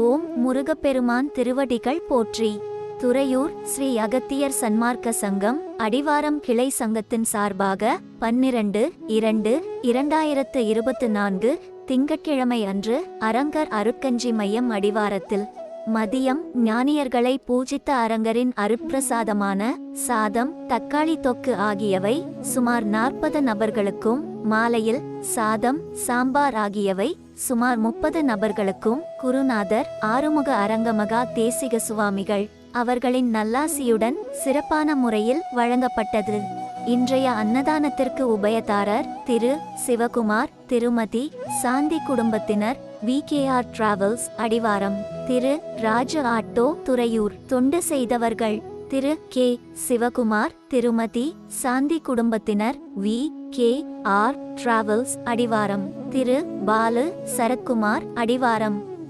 ஓம் முருகப்பெருமான் திருவடிகள் போற்றி. துறையூர் ஸ்ரீ அகத்தியர் சன்மார்க்க சங்கம் அடிவாரம் கிளை சங்கத்தின் சார்பாக பன்னிரண்டு இரண்டு இரண்டாயிரத்து இருபத்து நான்கு திங்கட்கிழமை அன்று அரங்கர் அருட்கஞ்சி மையம் அடிவாரத்தில் மதியம் ஞானியர்களை பூஜித்த அரங்கரின் அருப்பிரசாதமான சாதம் தக்காளி தொக்கு ஆகியவை சுமார் நாற்பது நபர்களுக்கும் மாலையில் சாதம் சாம்பார் ஆகியவை சுமார் முப்பது நபர்களுக்கும் குருநாதர் ஆறுமுக அரங்கமகா தேசிக சுவாமிகள் அவர்களின் நல்லாசியுடன் சிறப்பான முறையில் வழங்கப்பட்டது. இன்றைய அன்னதானத்திற்கு உபயதாரர் திரு சிவகுமார் திருமதி சாந்தி குடும்பத்தினர் விகேஆர் டிராவல்ஸ் அடிவாரம் திரு ராஜ ஆட்டோ துறையூர் தொண்டு செய்தவர்கள் திரு கே சிவகுமார் திருமதி சாந்தி குடும்பத்தினர் வி கே ஆர் டிராவல்ஸ் அடிவாரம் திரு பாலு சரத்குமார் அடிவாரம்.